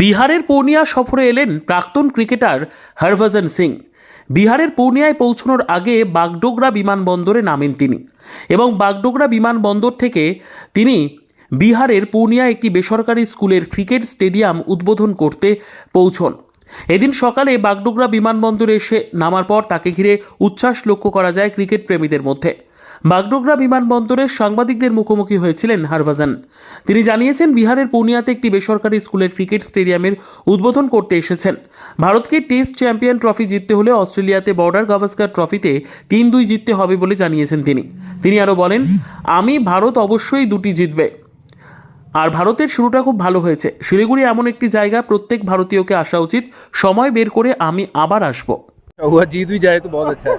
বিহারের পূর্ণিয়া সফরে এলেন প্রাক্তন ক্রিকেটার হরভজন সিং। বিহারের পূর্ণিয়ায় পৌঁছানোর আগে বাগডোগরা বিমানবন্দরে নামেন তিনি এবং বাগডোগরা বিমানবন্দর থেকে তিনি বিহারের পূর্ণিয়া একটি বেসরকারি স্কুলের ক্রিকেট স্টেডিয়াম উদ্বোধন করতে পৌঁছন। এদিন সকালে বাগডোগরা বিমানবন্দরে এসে নামার পর তাকে ঘিরে উচ্ছ্বাস লক্ষ্য করা যায় ক্রিকেট প্রেমীদের মধ্যে। বাগডোগরা বিমানবন্দরে সাংবাদিকদের মুখোমুখি হয়েছিলেন হরভজন তিনি জানিয়েছেন বিহারের পূর্ণিয়াতে একটি বেসরকারি স্কুলের ক্রিকেট স্টেডিয়ামের উদ্বোধন করতে এসেছেন ভারতকে টেস্ট চ্যাম্পিয়ন ট্রফি জিততে হলে অস্ট্রেলিয়াতে বর্ডার গাভাস্কার ট্রফিতে তিন দুই জিততে হবে বলে জানিয়েছেন তিনি তিনি আরও বলেন আমি ভারত অবশ্যই দুটি জিতবে আর ভারতের শুরুটা খুব ভালো হয়েছে শিলিগুড়ি এমন একটি জায়গা প্রত্যেক ভারতীয়কে আসা উচিত সময় বের করে আমি আবার আসবো हुआ जीत भी जाए तो बहुत अच्छा है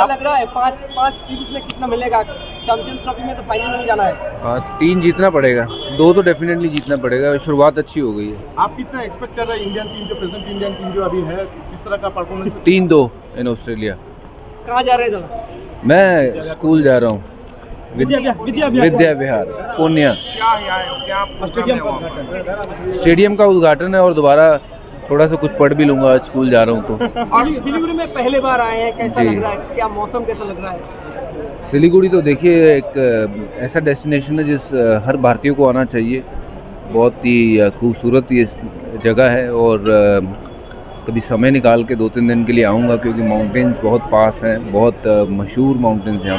क्या लग रहा है? पाँच पाँच सीरीज़ में कितना मिलेगा? चैंपियंस ट्रॉफी में तो फाइनल में जाना है। हाँ, तीन जीतना पड़ेगा। दो तो डेफिनेटली जीतना पड़ेगा। शुरुआत अच्छी हो गई है। आप कितना एक्सपेक्ट कर रहे हैं इंडियन टीम जो प्रेजेंट इंडियन टीम जो अभी है? किस तरह का परफॉर्मेंस तीन दो इन ऑस्ट्रेलिया कहाँ जा रहे हैं मैं स्कूल जा रहा हूँ। विद्या विद्या विद्या विहार पूर्णिया। स्टेडियम का उद्घाटन है और दोबारा थोड़ा सा कुछ पढ़ भी लूँगा आज स्कूल जा रहा हूँ तो। और सिलीगुड़ी में पहले बार आए हैं कैसा जी। लग रहा है? क्या मौसम कैसा लग रहा है? सिलीगुड़ी तो देखिए एक ऐसा डेस्टिनेशन है जिस हर भारतीय को आना चाहिए। बहुत ही खूबसूरत ये जगह है और कभी समय निकाल के दो तीन दिन के लिए आऊँगा क्योंकि माउंटेन्स बहुत पास हैं बहुत मशहूर माउंटेन्स यहाँ पे।